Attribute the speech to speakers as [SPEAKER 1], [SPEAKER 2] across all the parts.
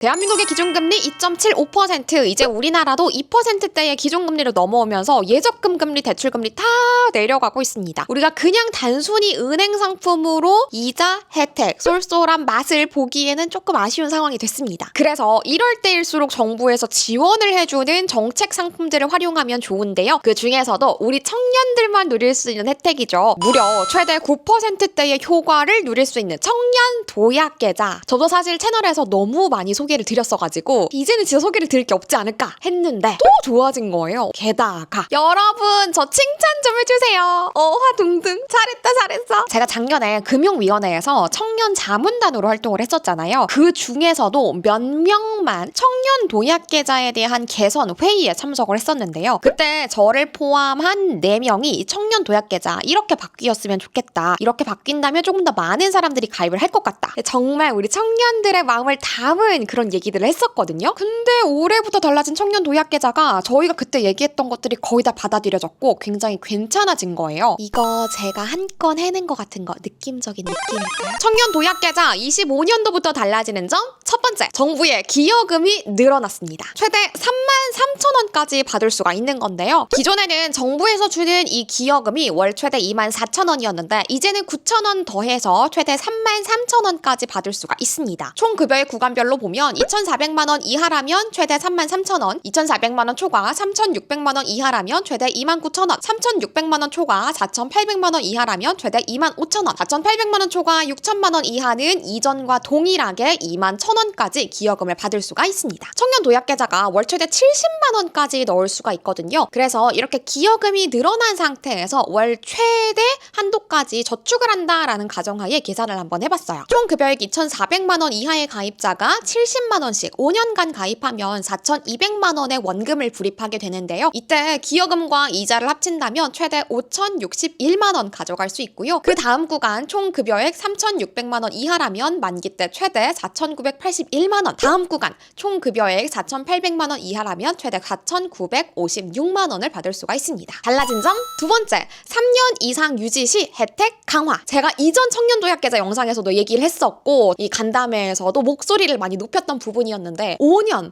[SPEAKER 1] 대한민국의 기준금리 2.75% 이제 우리나라도 2%대의 기준금리로 넘어오면서 예적금 금리, 대출금리 다 내려가고 있습니다. 우리가 그냥 단순히 은행 상품으로 이자 혜택, 쏠쏠한 맛을 보기에는 조금 아쉬운 상황이 됐습니다. 그래서 이럴 때일수록 정부에서 지원을 해주는 정책 상품들을 활용하면 좋은데요. 그 중에서도 우리 청년들만 누릴 수 있는 혜택이죠. 무려 최대 9%대의 효과를 누릴 수 있는 청년 도약 계좌. 저도 사실 채널에서 너무 많이 소개 를 드렸어가지고 이제는 진짜 소개를 드릴 게 없지 않을까 했는데 또 좋아진 거예요. 게다가 여러분 저 칭찬 좀 해주세요. 어 화둥둥 잘했다 잘했어. 제가 작년에 금융위원회에서 청년 자문단으로 활동을 했었잖아요. 그 중에서도 몇 명만 청년 도약 계좌에 대한 개선 회의에 참석을 했었는데요. 그때 저를 포함한 4명이 청년 도약 계좌 이렇게 바뀌었으면 좋겠다. 이렇게 바뀐다면 조금 더 많은 사람들이 가입을 할 것 같다. 정말 우리 청년들의 마음을 담은 그런 얘기들을 했었거든요. 근데 올해부터 달라진 청년 도약 계좌가 저희가 그때 얘기했던 것들이 거의 다 받아들여졌고 굉장히 괜찮아진 거예요. 이거 제가 한 건 해낸 것 같은 거 느낌적인 느낌일까요? 청년 도약 계좌 25년도부터 달라지는 점 첫 번째 정부의 기여금이 늘어났습니다. 최대 3만 3천 원까지 받을 수가 있는 건데요. 기존에는 정부에서 주는 이 기여금이 월 최대 2만 4천 원이었는데 이제는 9천 원 더해서 최대 3만 3천 원까지 받을 수가 있습니다. 총 급여의 구간별로 보면 2,400만 원 이하라면 최대 3만 3천 원, 2,400만 원 초과 3,600만 원 이하라면 최대 2만 9천 원, 3,600만 원 초과 4,800만 원 이하라면 최대 2만 5천 원, 4,800만 원 초과 6천만 원 이하는 이전과 동일하게 2만 1천 원까지 기여금을 받을 수가 있습니다. 청년 도약 계좌가 월 최대 70만 원까지 넣을 수가 있거든요. 그래서 이렇게 기여금이 늘어난 상태에서 월 최대 한도까지 저축을 한다라는 가정하에 계산을 한번 해봤어요. 총 급여액 2,400만 원 이하의 가입자가 70만 원씩 5년간 가입하면 4,200만 원의 원금을 불입하게 되는데요. 이때 기여금과 이자를 합친다면 최대 5,061만 원 가져갈 수 있고요. 그 다음 구간 총 급여액 3,600만 원 이하라면 만기 때 최대 4,981만 원. 다음 구간 총 급여액 4,800만 원 이하라면 최대 4,956만 원을 받을 수가 있습니다. 달라진 점 두 번째, 3년 이상 유지 시 혜택 강화. 제가 이전 청년 도약 계좌 영상에서도 얘기를 했었고 이 간담회에서도 목소리를 많이 높였던 부분이었는데 5년 하,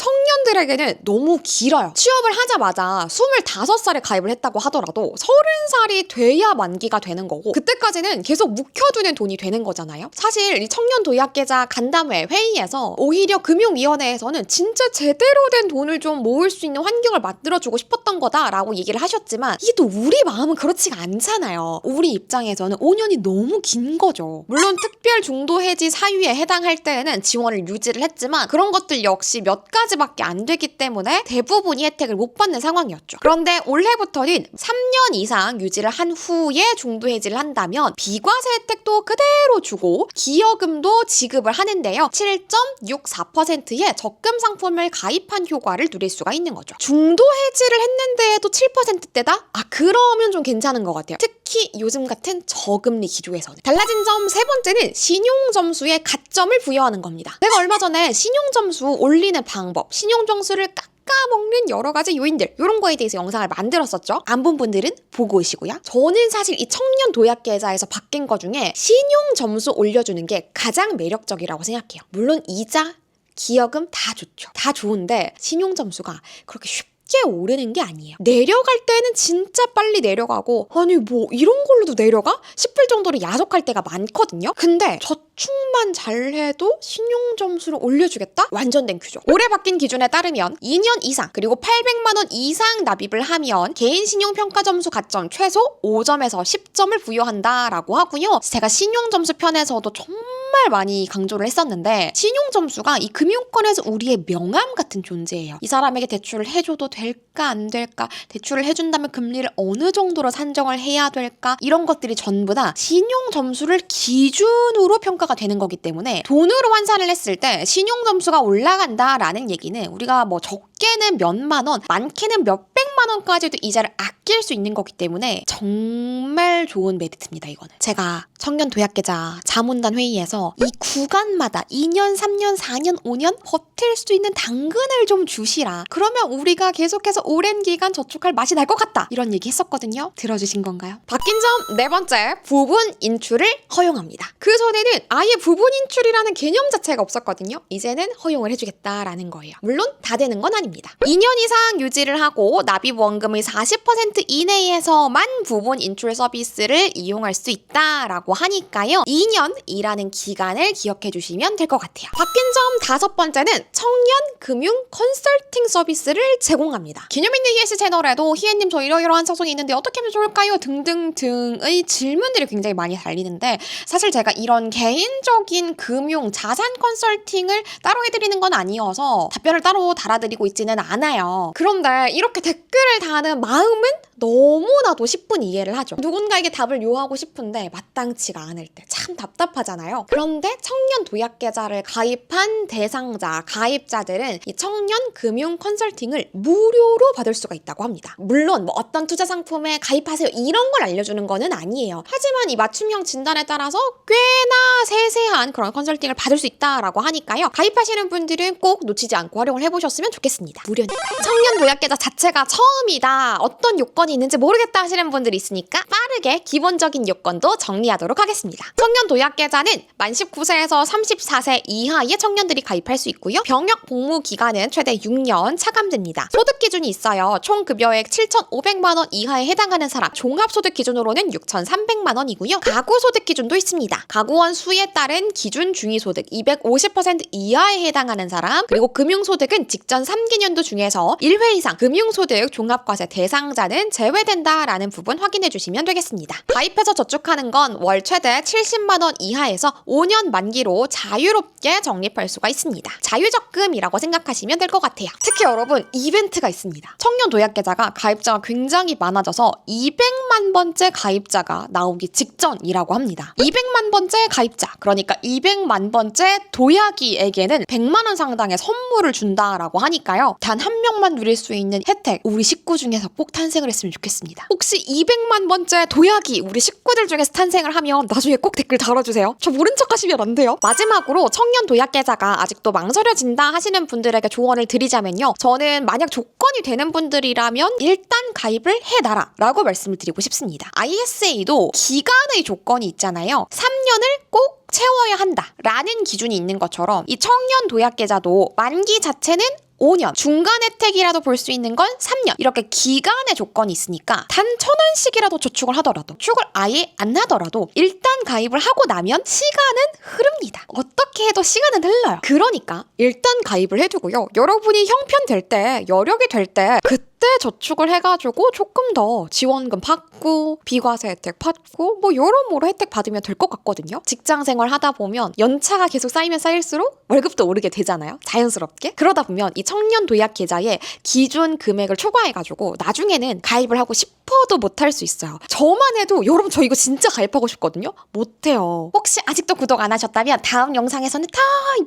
[SPEAKER 1] 청년들에게는 너무 길어요. 취업을 하자마자 25살에 가입을 했다고 하더라도 30살이 돼야 만기가 되는 거고 그때까지는 계속 묵혀두는 돈이 되는 거잖아요. 사실 이 청년 도약계좌 간담회 회의에서 오히려 금융위원회에서는 진짜 제대로 된 돈을 좀 모을 수 있는 환경을 만들어주고 싶었던 거다라고 얘기를 하셨지만 이게 또 우리 마음은 그렇지가 않잖아요. 우리 입장에서는 5년이 너무 긴 거죠. 물론 특별 중도 해지 사유에 해당할 때에는 지원을 유지를 했지만 그런 것들 역시 몇 가지밖에 안 되기 때문에 대부분이 혜택을 못 받는 상황이었죠. 그런데 올해부터는 3년 이상 유지를 한 후에 중도 해지를 한다면 비과세 혜택도 그대로 주고 기여금도 지급을 하는데요. 7.64%의 적금 상품을 가입한 효과를 누릴 수가 있는 거죠. 중도 해지를 했는데도 7%대다? 아 그러면 좀 괜찮은 것 같아요. 특히 요즘 같은 저금리 기조에서는 달라진 점 세 번째는 신용 점수에 가점을 부여하는 겁니다. 내가 얼마 전에 신용 점수 올리 는 방법, 신용 점수를 깎아먹는 여러 가지 요인들 이런 거에 대해서 영상을 만들었었죠. 안 본 분들은 보고 오시고요. 저는 사실 이 청년 도약 계좌에서 바뀐 거 중에 신용 점수 올려주는 게 가장 매력적이라고 생각해요. 물론 이자 기여금 다 좋죠. 다 좋은데 신용 점수가 그렇게 쉽게 오르는 게 아니에요. 내려갈 때는 진짜 빨리 내려가고 아니 뭐 이런 걸로도 내려가? 싶을 정도로 야속할 때가 많거든요. 근데 저축만 잘해도 신용 점수를 올려주겠다? 완전된 규정. 올해 바뀐 기준에 따르면 2년 이상 그리고 800만 원 이상 납입을 하면 개인 신용 평가 점수 가점 최소 5점에서 10점을 부여한다라고 하고요. 제가 신용 점수 편에서도 정말 많이 강조를 했었는데 신용 점수가 이 금융권에서 우리의 명함 같은 존재예요. 이 사람에게 대출을 해줘도 될까 안 될까? 대출을 해준다면 금리를 어느 정도로 산정을 해야 될까? 이런 것들이 전부 다 신용 점수를 기준으로 평가가 되는 거기 때문에 돈으로 환산을 했을 때 신용 점수가 올라간다라는 얘기는 우리가 뭐 적게는 몇만 원, 많게는 몇 백만 원까지도 이자를 아낄 수 있는 거기 때문에 정말 좋은 메리트입니다. 이거는 제가 청년 도약계좌 자문단 회의에서 이 구간마다 2년, 3년, 4년, 5년 버틸 수 있는 당근을 좀 주시라. 그러면 우리가 계속해서 오랜 기간 저축할 맛이 날 것 같다. 이런 얘기 했었거든요. 들어주신 건가요? 바뀐 점 네 번째, 부분 인출을 허용합니다. 그 전에는 아예 부분 인출이라는 개념 자체가 없었거든요. 이제는 허용을 해주겠다라는 거예요. 물론 다 되는 건 아닙니다. 2년 이상 유지를 하고 납입 원금의 40% 이내에서만 부분 인출 서비스를 이용할 수 있다라고 하니까요. 2년이라는 기간을 기억해 주시면 될 것 같아요. 바뀐 점 다섯 번째는 청년 금융 컨설팅 서비스를 제공합니다. 기념 있는 ES 채널에도 희애님 저 이러이러한 사정이 있는데 어떻게 하면 좋을까요? 등등등의 질문들이 굉장히 많이 달리는데 사실 제가 이런 개인적인 금융 자산 컨설팅을 따로 해드리는 건 아니어서 답변을 따로 달아드리고 있지는 않아요. 그런데 이렇게 댓글 을 다는 마음은 너무나도 10분 이해를 하죠. 누군가에게 답을 요하고 싶은데 마땅치가 않을 때 참 답답하잖아요. 그런데 청년 도약 계좌를 가입한 대상자, 가입자들은 이 청년 금융 컨설팅을 무료로 받을 수가 있다고 합니다. 물론 뭐 어떤 투자 상품에 가입하세요 이런 걸 알려주는 거는 아니에요. 하지만 이 맞춤형 진단에 따라서 꽤나 세세한 그런 컨설팅을 받을 수 있다라고 하니까요. 가입하시는 분들은 꼭 놓치지 않고 활용을 해보셨으면 좋겠습니다. 무료니까요. 청년 도약 계좌 자체가 처음 이다. 어떤 요건이 있는지 모르겠다 하시는 분들이 있으니까 빠르게 기본적인 요건도 정리하도록 하겠습니다. 청년 도약 계좌는 만 19세에서 34세 이하의 청년들이 가입할 수 있고요. 병역 복무 기간은 최대 6년 차감됩니다. 소득 기준이 있어요. 총 급여액 7,500만 원 이하에 해당하는 사람, 종합 소득 기준으로는 6,300만 원이고요. 가구 소득 기준도 있습니다. 가구원 수에 따른 기준 중위 소득 250% 이하에 해당하는 사람, 그리고 금융 소득은 직전 3기년도 중에서 1회 이상 금융 소득 종합과세 대상자는 제외된다라는 부분 확인해 주시면 되겠습니다. 가입해서 저축하는 건 월 최대 70만 원 이하에서 5년 만기로 자유롭게 적립할 수가 있습니다. 자유적금이라고 생각하시면 될 것 같아요. 특히 여러분 이벤트가 있습니다. 청년 도약 계좌가 가입자가 굉장히 많아져서 200만 번째 가입자가 나오기 직전이라고 합니다. 200만 번째 가입자, 그러니까 200만 번째 도약이에게는 100만 원 상당의 선물을 준다라고 하니까요. 단 한 명만 누릴 수 있는 혜택 우리 식구 중에서 꼭 탄생을 했으면 좋겠습니다. 혹시 200만 번째 도약이 우리 식구들 중에서 탄생을 하면 나중에 꼭 댓글 달아주세요. 저 모른 척 하시면 안 돼요. 마지막으로 청년 도약 계좌가 아직도 망설여진다 하시는 분들에게 조언을 드리자면요. 저는 만약 조건이 되는 분들이라면 일단 가입을 해놔라 라고 말씀을 드리고 싶습니다. ISA도 기간의 조건이 있잖아요. 3년을 꼭 채워야 한다 라는 기준이 있는 것처럼 이 청년 도약 계좌도 만기 자체는 5년, 중간 혜택이라도 볼 수 있는 건 3년. 이렇게 기간의 조건이 있으니까 단 천 원씩이라도 저축을 하더라도, 축을 아예 안 하더라도 일단 가입을 하고 나면 시간은 흐릅니다. 어떻게 해도 시간은 흘러요. 그러니까 일단 가입을 해두고요. 여러분이 형편 될 때, 여력이 될 때, 그때 저축을 해가지고 조금 더 지원금 받고, 비과세 혜택 받고, 뭐 여러모로 혜택 받으면 될 것 같거든요. 직장 생활 하다 보면 연차가 계속 쌓이면 쌓일수록 월급도 오르게 되잖아요. 자연스럽게. 그러다 보면 이 청년 도약 계좌에 기준 금액을 초과해가지고 나중에는 가입을 하고 싶어도 못할 수 있어요. 저만 해도 여러분 저 이거 진짜 가입하고 싶거든요. 못해요. 혹시 아직도 구독 안 하셨다면 다음 영상에서는 다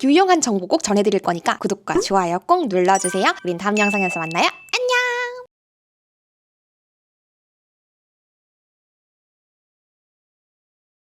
[SPEAKER 1] 유용한 정보 꼭 전해드릴 거니까 구독과 좋아요 꼭 눌러주세요. 우린 다음 영상에서 만나요.